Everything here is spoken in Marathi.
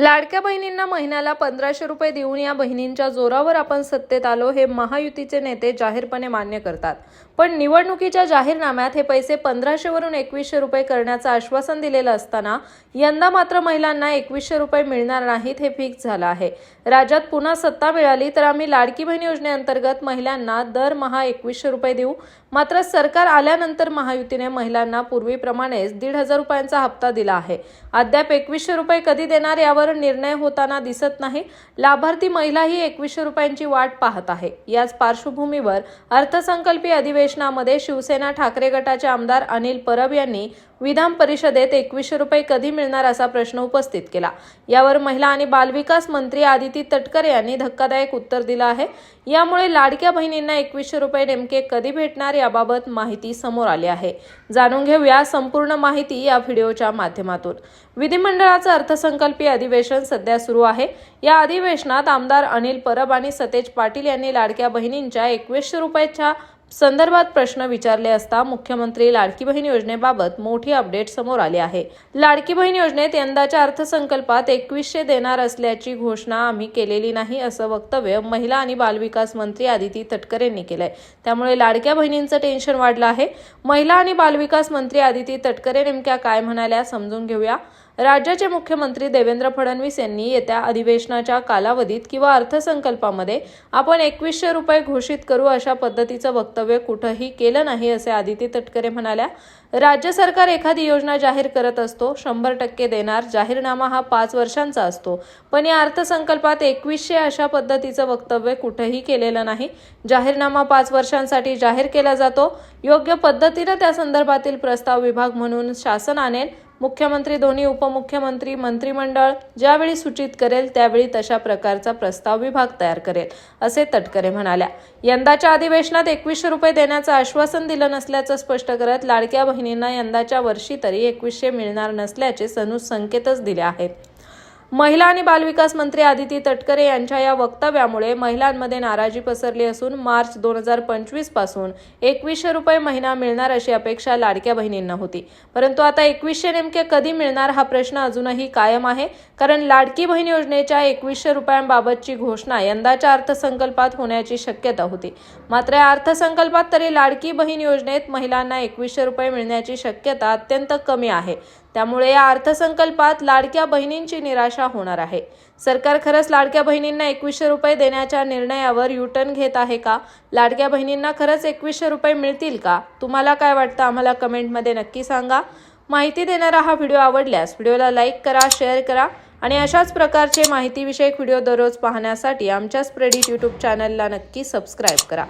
लाडक्या बहिणींना महिन्याला पंधराशे रुपये देऊन या बहिणींच्या जोरावर आपण सत्तेत आलो हे महायुतीचे नेते जाहीरपणे मान्य करतात. पण निवडणुकीच्या जाहीरनाम्यात हे पैसे पंधराशेवरून एकवीसशे रुपये करण्याचं आश्वासन दिलेलं असताना यंदा मात्र महिलांना एकवीसशे रुपये मिळणार नाहीत हे फिक्स झालं आहे. राज्यात पुन्हा सत्ता मिळाली तर आम्ही लाडकी बहीण योजनेअंतर्गत महिलांना दरमहा एकवीसशे रुपये देऊ. मात्र सरकार आल्यानंतर महायुतीने महिलांना पूर्वीप्रमाणेच दीड हजार रुपयांचा हप्ता दिला आहे. अद्याप एकवीसशे रुपये कधी देणार यावर निर्णय होताना दिसत नाही. लाभार्थी महिलाही एकवीसशे रुपयांची वाट पाहत आहे. याच पार्श्वभूमीवर अर्थसंकल्पीय अधिवेशनामध्ये शिवसेना ठाकरे गटाचे आमदार अनिल परब यांनी विधान परिषदेत एकवीसशे रुपये कधी मिळणार असा प्रश्न उपस्थित केला. यावर महिला आणि बालविकास मंत्री आदिती तटकरे यांनी धक्कादायक उत्तर दिलं आहे. यामुळे लाडक्या बहिणींना एकवीसशे रुपये नेमके कधी भेटणार याबाबत माहिती समोर आली आहे. जाणून घेऊया संपूर्ण माहिती या व्हिडिओच्या माध्यमातून. विधिमंडळाचं अर्थसंकल्पीय अधिवेशन सध्या सुरू आहे. या अधिवेशनात आमदार अनिल परब आणि सतेज पाटील यांनी लाडक्या बहिणींच्या एकवीसशे रुपयाच्या संदर्भात प्रश्न विचारले असता मुख्यमंत्री लाडकी बहीण योजनेबाबत मोठी अपडेट समोर आली आहे. लाडकी बहीण योजनेत यंदाच्या अर्थसंकल्पात एकवीसशे देणार असल्याची घोषणा आम्ही केलेली नाही असं वक्तव्य महिला आणि बालविकास मंत्री आदिती तटकरे यांनी केलंय. त्यामुळे लाडक्या बहिणींचं टेन्शन वाढलं आहे. महिला आणि बालविकास मंत्री आदिती तटकरे नेमक्या काय म्हणाल्या समजून घेऊया. राज्याचे मुख्यमंत्री देवेंद्र फडणवीस यांनी येत्या अधिवेशनाच्या कालावधीत किंवा अर्थसंकल्पामध्ये आपण एकवीसशे रुपये घोषित करू अशा पद्धतीचं वक्तव्य कुठंही केलं नाही असे आदिती तटकरे म्हणाल्या. राज्य सरकार एखादी योजना जाहीर करत असतो शंभर टक्के देणार जाहीरनामा हा पाच वर्षांचा असतो. पण या अर्थसंकल्पात एकवीसशे अशा पद्धतीचं वक्तव्य कुठंही केलेलं नाही. जाहीरनामा पाच वर्षांसाठी जाहीर केला जातो. योग्य पद्धतीनं त्या संदर्भातील प्रस्ताव विभाग म्हणून शासन आणेल मुख्यमंत्री दोन्ही उपमुख्यमंत्री मंत्रिमंडळ ज्यावेळी सूचित करेल त्यावेळी तशा प्रकारचा प्रस्ताव विभाग तयार करेल असे तटकरे म्हणाल्या. यंदाच्या अधिवेशनात एकवीसशे रुपये देण्याचं आश्वासन दिलं नसल्याचं स्पष्ट करत लाडक्या बहिणींना यंदाच्या वर्षी तरी एकवीसशे मिळणार नसल्याचे सनू संकेतच दिले आहेत. महिला आणि बालविकास मंत्री आदिती तटकरे यांच्या या वक्तव्यामुळे महिलांमध्ये नाराजी पसरली असून मार्च दोन हजार पंचवीसपासून एकवीसशे रुपये महिना मिळणार अशी अपेक्षा लाडक्या बहिणींना होती. परंतु आता एकवीसशे नेमके कधी मिळणार हा प्रश्न अजूनही कायम आहे. कारण लाडकी बहीण योजनेच्या एकवीसशे रुपयांबाबतची घोषणा यंदाच्या अर्थसंकल्पात होण्याची शक्यता होती. मात्र या अर्थसंकल्पात तरी लाडकी बहीण योजनेत महिलांना एकवीसशे रुपये मिळण्याची शक्यता अत्यंत कमी आहे. त्यामुळे या अर्थसंकल्पात लाडक्या बहिणींची निराशा होणार आहे. सरकार खरंच लाडक्या बहिणींना एकवीसशे रुपये देण्याच्या निर्णयावर युटर्न घेत आहे का? लाडक्या बहिणींना खरंच एकवीसशे रुपये मिळतील का? तुम्हाला काय वाटतं? आम्हाला कमेंटमध्ये नक्की सांगा. माहिती देणारा हा व्हिडिओ आवडल्यास व्हिडिओला लाईक करा शेअर करा आणि अशाच प्रकारचे माहितीविषयक व्हिडिओ दररोज पाहण्यासाठी आमच्या स्प्रेडिट यूट्यूब चॅनलला नक्की सबस्क्राईब करा.